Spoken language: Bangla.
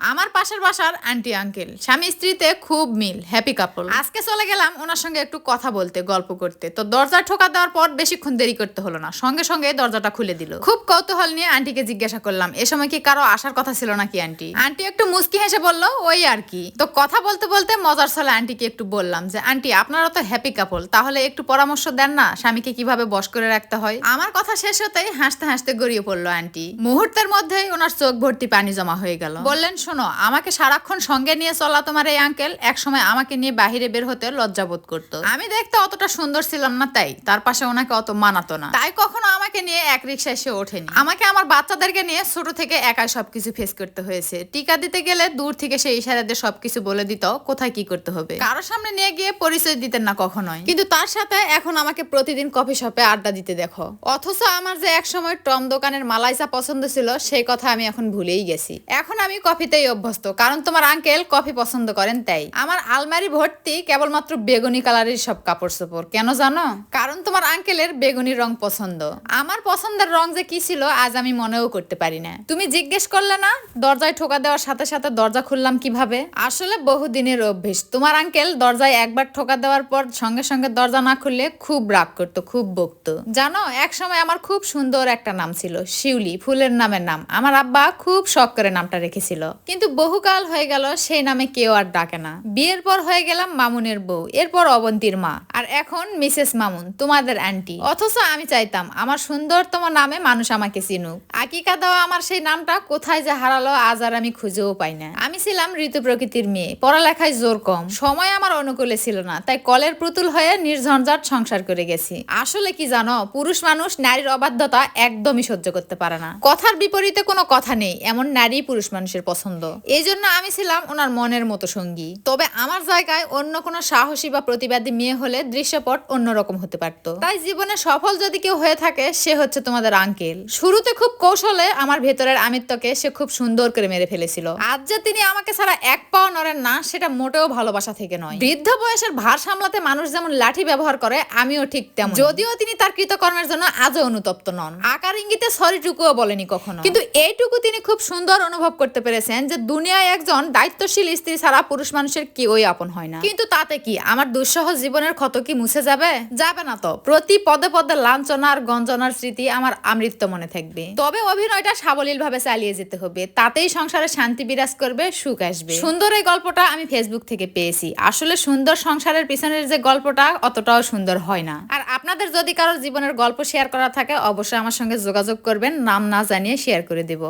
আমার পাশের বাসার আন্টি, আঙ্কেল। স্বামী স্ত্রীতে খুব মিল হ্যাপি কাপল আজকে চলে গেলাম ওনার সঙ্গে একটু কথা বলতে, গল্প করতে। তো দরজা ঠোকা দেওয়ার পর বেশিক্ষণ দেরি করতে হলো না। সঙ্গে সঙ্গে দরজাটা খুলে দিল। খুব কৌতূহল নিয়ে আন্টিকে জিজ্ঞাসা করলাম, এ সময় কি কারও আসার কথা ছিল নাকি আন্টি? আন্টি একটু মুস্কি হেসে বলল, ওই আর কি। তো কথা বলতে বলতে মজার ছলে আন্টিকে একটু বললাম যে, আন্টি, আপনারা তো হ্যাপি কাপল তাহলে একটু পরামর্শ দেন না, স্বামীকে কীভাবে বশ করে রাখতে হয়? আমার কথা শেষ হতেই হাসতে হাসতে গড়িয়ে পড়ল আন্টি। মুহূর্তের মধ্যেই ওনার চোখ ভর্তি পানি জমা হয়ে গেল। বললেন শোনো, আমাকে সারাক্ষণ সঙ্গে নিয়ে চলা তোমার এই আঙ্কেল এক সময় আমাকে নিয়ে বাহিরে বের হতে লজ্জাবোধ করতো। আমি দেখতে অতটা সুন্দর ছিলাম না তাই, তার পাশে ওনাকে অত মানাতো না। তাই কখনো আমাকে নিয়ে এক রিক্সায় সে ওঠেনি। আমাকে আমার বাচ্চাদেরকে নিয়ে ছোট থেকে একাই সবকিছু ফেস করতে হয়েছে। টিকা দিতে গেলে দূর থেকে সে ইশারা দিয়ে সবকিছু বলে দিত, কোথায় কি করতে হবে। কারোর সামনে নিয়ে গিয়ে পরিচয় দিতেন না কখনোই। কিন্তু তার সাথে এখন আমাকে প্রতিদিন কফি শপে আড্ডা দিতে দেখো। অথচ আমার যে একসময় টম দোকানের মালাইচা পছন্দ ছিল, সেই কথা আমি এখন ভুলেই গেছি। এখন আমি কফিতেই অভ্যস্ত, কারণ তোমার আঙ্কেল কফি পছন্দ করেন তাই। আমার আলমারি ভর্তি কেবলমাত্র বেগুনি কালারের সব কাপড় চোপড় কেন জানো? কারণ তোমার আঙ্কেলের বেগুনি রং পছন্দ। আমার পছন্দের রং যে কি ছিল, আজ আমি মনেও করতে পারি না। তুমি জিজ্ঞেস করলে না, দরজায় ঠোকা দেওয়ার সাথে সাথে দরজা খুললাম কীভাবে? আসলে বহুদিনের অভ্যেস। তোমার আঙ্কেল দরজায় একবার ঠোকা দেওয়ার পর সঙ্গে সঙ্গে দরজা না খুললে খুব রাগ করতো, খুব বকতো। জানো, এক সময় আমার খুব সুন্দর একটা নাম ছিল, শিউলি, ফুলের নামের নাম। আমার আব্বা খুব শখ করে নামটা রেখেছিল। কিন্তু বহুকাল হয়ে গেল, সেই নামে কেউ আর ডাকে না। বিয়ের পর হয়ে গেলাম মামুনের বউ, এরপর অবন্তীর মা, আর এখন মিসেস মামুন, তোমাদের আন্টি অথচ আমি চাইতাম, আমার সুন্দরতম নামে মানুষ আমাকে চিনুক। আকিকা দেওয়া আমার সেই নামটা কোথায় যে হারালো আজ আর আমি খুঁজেও পাই না। আমি ছিলাম ঋতু প্রকৃতির মেয়ে। পড়ালেখায় জোর কম। সময় আমার অনুকূলে ছিল না, তাই কলের পুতুল হয়ে নির্ঝঞ্ঝাট সংসার করে গেছি। আসলে কি জানো, পুরুষ মানুষ নারীর অবাধ্যতা একদমই সহ্য করতে পারে না। কথার বিপরীতে কোনো কথা নেই, এমন নারী পুরুষ মানুষের পছন্দ। এই জন্য আমি ছিলাম ওনার মনের মতো সঙ্গী। তবে আমার জায়গায় অন্য কোনো সাহসী বা প্রতিবাদী মেয়ে হলে দৃশ্যপট অন্যরকম হতে পারতো। তাই জীবনে সফল যদি কেউ হয়ে থাকে সে হচ্ছে তোমাদের আঙ্কেল শুরুতে খুব কৌশলে আমার ভেতরের আমিত্বকে সে খুব সুন্দর করে মেরে ফেলেছিল। আজ যে তিনি আমাকে ছাড়া এক পাও নড়েন না, সেটা মোটেও ভালোবাসা থেকে নয়। বৃদ্ধ বয়সের ভার সামলাতে মানুষ যেমন লাঠি ব্যবহার করে, আমিও ঠিক তেমন যদিও তিনি তার কৃতকর্মের জন্য আজও অনুতপ্ত নন। আকার ইঙ্গিতে সরিটুকুও বলেনি কখনো। কিন্তু এইটুকু তিনি খুব সুন্দর অনুভব করতে পেরেছেন যে দুনিয়ায় একজন দায়িত্বশীল স্ত্রী ছাড়া পুরুষ মানুষের কেউই আপন হয় না। কিন্তু তাতে কি? আমার দুঃসহ জীবনের ক্ষত কি মুছে যাবে? যাবে না তো। প্রতি পদে পদে লাঞ্ছনার গঞ্জনার স্মৃতি, আমার আমৃত্য মনে থাকবে। তবে অভিনয়টা সাবলীল ভাবে চালিয়ে যেতে হবে। তাতেই সংসারে শান্তি বিরাজ করবে, সুখ আসবে। সুন্দর এই গল্পটা আমি ফেসবুক থেকে পেয়েছি। আসলে সুন্দর সংসারের পিছনের যে গল্পটা, অতটাও সুন্দর হয় না। আর আপনাদের যদি কারোর জীবনের গল্প শেয়ার করা থাকে, অবশ্যই আমার সঙ্গে যোগাযোগ করবেন। নাম না জানিয়ে শেয়ার করে দেব।